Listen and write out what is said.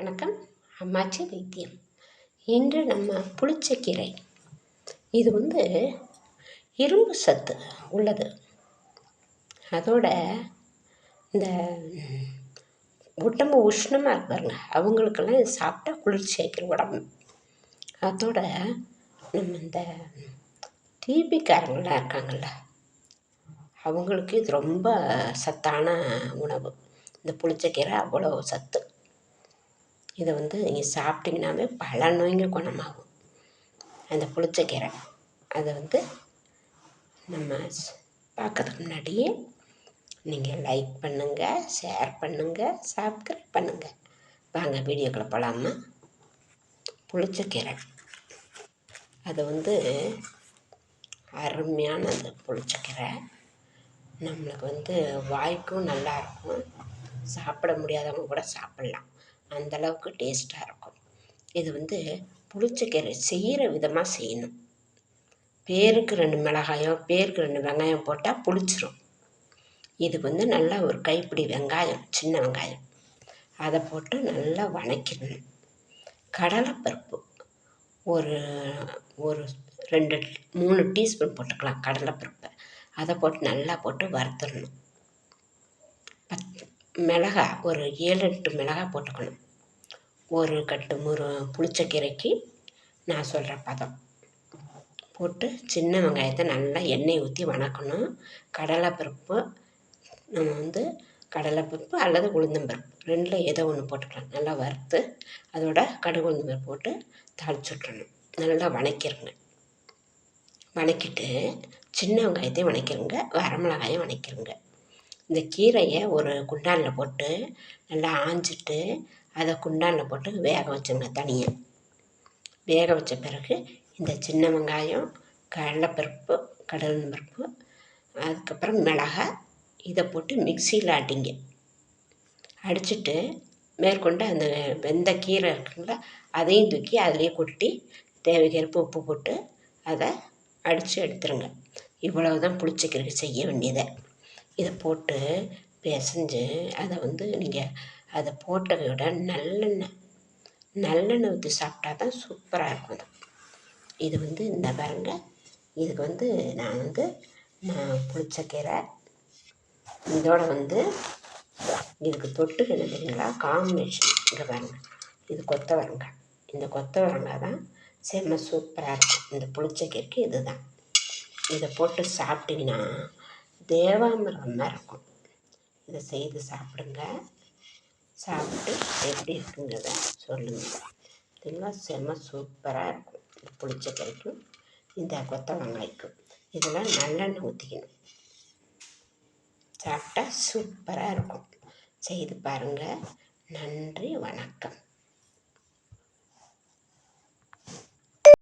வணக்கம். அம்மாச்சி வைத்தியம். இன்று நம்ம புளிச்சக்கீரை. இது வந்து இரும்பு சத்து உள்ளது. அதோட இந்த உடம்பு உஷ்ணமாக இருப்பாருங்க அவங்களுக்கெல்லாம் இது சாப்பிட்டா குளிர்ச்சி ஆக்கிற உடம்பு. அதோட நம்ம இந்த டிபிக்காரங்களாம் இருக்காங்கள்ல அவங்களுக்கு இது ரொம்ப சத்தான உணவு. இந்த புளிச்சக்கீரை அவ்வளோ சத்து. இதை வந்து நீங்கள் சாப்பிட்டிங்கனாவே பல நோய்ங்க குணமாகும். அந்த புளிச்சக்கீரை. அதை வந்து நம்ம பார்க்கறதுக்கு முன்னாடியே நீங்கள் லைக் பண்ணுங்கள் ஷேர் பண்ணுங்கள் சப்ஸ்கிரைப் பண்ணுங்கள் வாங்க வீடியோக்களை போகலாமா புளிச்சக்கீரை. அது வந்து அருமையான அந்த புளிச்ச புளிச்சக்கீரை. நம்மளுக்கு வந்து வாய்க்கும் நல்லாயிருக்கும் சாப்பிட முடியாதவங்க கூட சாப்பிட்லாம். அந்தளவுக்கு டேஸ்ட்டாக இருக்கும். இது வந்து புளிச்சக்கீரை செய்கிற விதமாக செய்யணும். பேருக்கு ரெண்டு மிளகாயம் பேருக்கு ரெண்டு வெங்காயம் போட்டால் புளிச்சிரும். இது வந்து நல்லா ஒரு கைப்பிடி வெங்காயம் சின்ன வெங்காயம். அதை போட்டு நல்லா வணக்கிடணும். கடலைப்பருப்பு ஒரு ஒரு ரெண்டு மூணு டீஸ்பூன் போட்டுக்கலாம் கடலைப்பருப்பை. அதை போட்டு நல்லா போட்டு வறுத்துடணும். மிளகா ஒரு ஏழு எட்டு மிளகா போட்டுக்கணும். ஒரு கட்டு முரு புளிச்சக்கீரைக்கு நான் சொல்கிற பதம். போட்டு சின்ன வெங்காயத்தை நல்லா எண்ணெய் ஊற்றி வணக்கணும். கடலைப்பருப்பு நம்ம வந்து கடலைப்பருப்பு அல்லது உளுந்தம்பருப்பு. ரெண்டில் ஏதோ ஒன்று போட்டுக்கலாம். நல்லா வறுத்து அதோட கடுகு உளுந்தம்பருப்பு போட்டு தாளிச்சு விட்றணும் நல்லா வணக்கிடுங்க வணக்கிட்டு சின்ன வெங்காயத்தையும் வணக்கிடுங்க வரமிளகாயும் வணக்கிடுங்க இந்த கீரையை ஒரு குண்டானில் போட்டு நல்லா ஆஞ்சிட்டு அதை குண்டானில் போட்டு வேக வச்சுருங்க தனியாக வேக வச்ச பிறகு இந்த சின்ன வெங்காயம் கடலைப்பருப்பு கடல் பருப்பு அதுக்கப்புறம் மிளகாய் இதை போட்டு மிக்சியில் ஆட்டிங்க அடிச்சுட்டு மேற்கொண்டு அந்த வெந்த கீரை இருக்குங்களா அதையும் தூக்கி அதிலே கொட்டி தேவைக்கேற்ப உப்பு போட்டு அதை அடித்து எடுத்துருங்க. இவ்வளவு தான் புளிச்சக்கீரை செய்ய வேண்டியதை. இதை போட்டு பிசைஞ்சு அதை வந்து நீங்கள் அதை போட்டதை விட நல்லெண்ணெய் நல்லெண்ணெய் ஊற்றி சாப்பிட்டா தான் சூப்பராக இருக்கும் அது. இது வந்து இந்த பாருங்க இதுக்கு வந்து நான் வந்து நான் புளிச்சக்கீரை இதோட வந்து இதுக்கு தொட்டுக்கு என்ன தெரியுங்களா காம்பினேஷன் இங்கே பாருங்க. இது கொத்தவரங்காய். இந்த கொத்தவரங்காய் தான் செம்ம சூப்பராக இருக்கும். இந்த புளிச்சக்கீரைக்கு இது தான். இதை போட்டு சாப்பிட்டிங்கன்னா தேவாமிரம் தான் இருக்கும். இதை செய்து சாப்பிடுங்க. சாப்பிட்டு எப்படி இருக்குங்கிறத சொல்லுங்கள் இதெல்லாம் செம்ம சூப்பராக இருக்கும். புளிச்ச கறிக்கும் இந்த கொத்த வெங்காய்க்கும். இதெல்லாம் நல்லெண்ணெய் ஊற்றிக்கணும் சாப்பிட்டா சூப்பராக இருக்கும். செய்து பாருங்கள் நன்றி வணக்கம்.